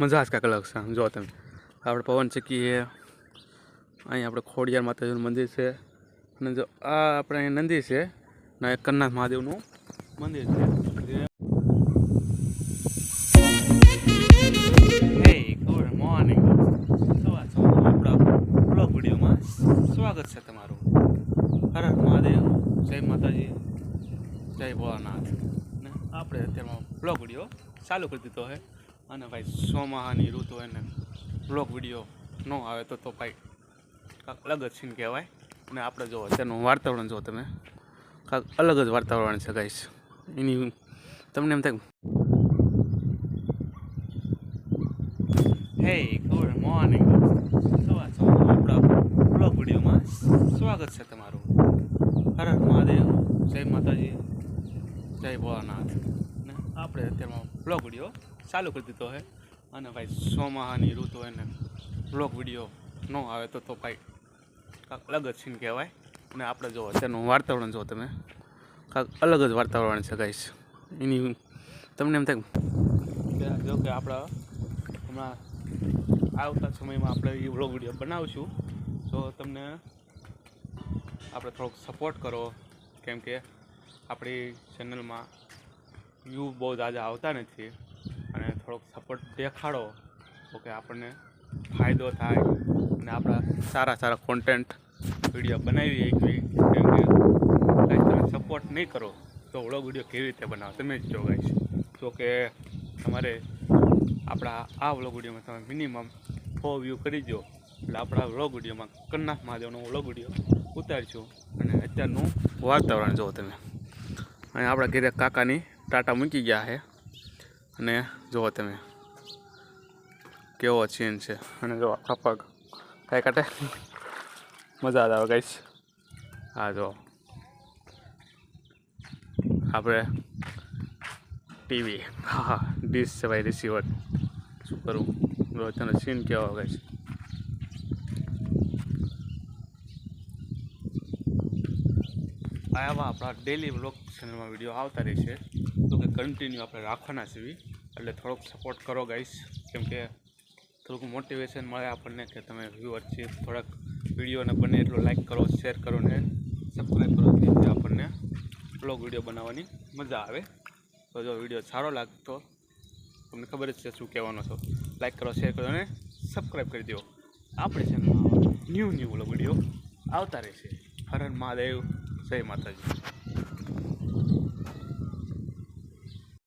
મજા જ કાંક અલગ છે. જો તમે. આપણે પવન ચક્કી છે અહીં આપણે ખોડિયાર માતાજીનું મંદિર છે. અને જો આ આપણે અહીં નંદી છે. ને એક કન્નાથ મહાદેવનું મંદિર છે. સ્વાગત છે તમારું. હર મહાદેવ. જય માતાજી. જય ભોળાનાથ. ને આપણે અત્યારમાં બ્લોગ વીડિયો ચાલુ કરી દીધો છે. અને ભાઈ ચોમાહાની ઋતુ એને બ્લોક વીડિયો ન આવે તો તો ભાઈ, કાંક અલગ જ સીન કહેવાય. અને આપણે જો તેનું વાતાવરણ જો તમે, કાંક અલગ જ વાતાવરણ છે ગાઈશ એની તમને એમ થાય હે ગુડ મોર્નિંગ સવાર સવારમાં આપણા બ્લોક વિડીયોમાં સ્વાગત છે તમારું. હર મહાદેવ. જય માતાજી. જય ભોળાનાથ. આપણે અત્યારમાં બ્લોગ વીડિયો ચાલુ કરી દીધો છે અને ભાઈ, સોમાહાની ઋતુ એને બ્લોક વીડિયો ન આવે તો તો ભાઈ કાંઈક અલગ જ સીન કહેવાય. અને આપણે જો અત્યારનું વાતાવરણ જો તમે કાંઈક અલગ જ વાતાવરણ છે ગાઈશ એની તમને એમ થાય જો કે આપણા હમણાં આવતા સમયમાં આપણે એ વ્લોગ વીડિયો બનાવશું. તો તમને આપણે થોડોક સપોર્ટ કરો. કેમ કે આપણી ચેનલમાં વ્યૂ બહુ જાજા આવતા નથી. થોડોક સપોર્ટ દેખાડો. તો કે આપણને ફાયદો થાય અને આપણા સારા સારા કોન્ટેન્ટ વીડિયો બનાવી એકવી કેમ કે તમે સપોર્ટ નહીં કરો તો વ્લોગ વીડિયો કેવી રીતે બનાવો? તમે જ જો તો કે તમારે આપણા આ વ્લોગ વિડીયોમાં તમે મિનિમમ ફો વ્યૂ કરી દો. એટલે આપણા વ્લોગ વિડીયોમાં કન્નાથ મહાદેવનો વ્લોગ વીડિયો ઉતારીશું. અને અત્યારનું વાતાવરણ જુઓ તમે. અને આપણા ઘરે કાકાની ટાટા મૂકી ગયા છે. અને જુઓ તમે, કેવો ચીન છે. અને જો આખા પગ કાંઈ કાંટે. મજા આવે ગાઈશ હા જો આપણે ટીવી હા હા ડીશ છે ભાઈ રિસીવર શું કરું? જો તને સીન કેવો ગાઈશ આવા આપણા ડેલી વ્લોગ ચેનલમાં વીડિયો આવતા રહેશે તો કે કન્ટિન્યુ આપણે રાખવાના છીએ એટલે થોડોક સપોર્ટ કરો ગાઈશ કેમ કે થોડુંક મોટિવેશન મળે આપણને કે તમે વ્યુઅર છે, થોડાક વિડીયોને બને એટલો લાઇક કરો શેર કરો ને સબસ્ક્રાઈબ કરો જેથી આપણને બ્લોગ વીડિયો બનાવવાની મજા આવે. તો જો વીડિયો સારો લાગતો, તમને ખબર જ છે શું કહેવાનો છો. લાઇક કરો શેર કરો અને સબસ્ક્રાઈબ કરી દો આપણે ચેનલમાં ન્યૂ ન્યૂ વીડિયો આવતા રહેશે હર હર મહાદેવ. જય માતાજી.